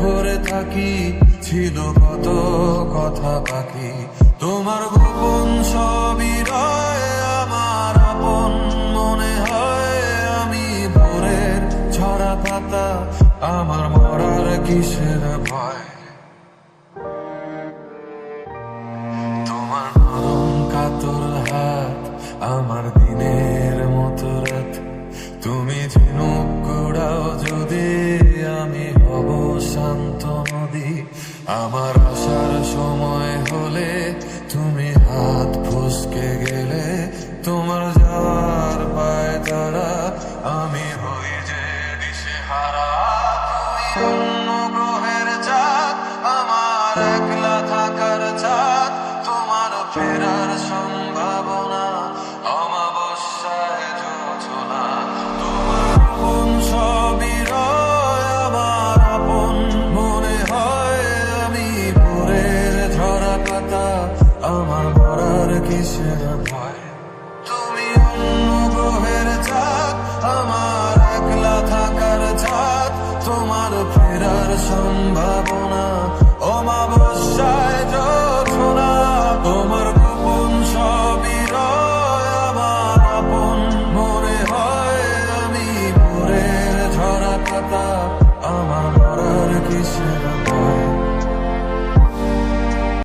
ঘরে থাকি, ছিল কত কথা বাকি। তোমার গোপন সবই রয় আমার আপন মনে হয়। আমি ভোরের ছড়া পাতা, আমার মরার কিসের ভয়? আমার দিনের মতো রাত। তুমি ঝিনুক শান্ত নদী, আমার আসার সময় হলে তুমি হাত ফুসকে গেলে তোমার যাওয়ার পায় তারা, আমি হই যে দিশে হারা অন্য গ্রহের চাঁদ, আমার একলা থাকার চাঁদ, তোমার ফেরার সম্ভাবনা তুমি অন্য আমার তোমার ফেরার সম্ভাবনা অমাবস্যায়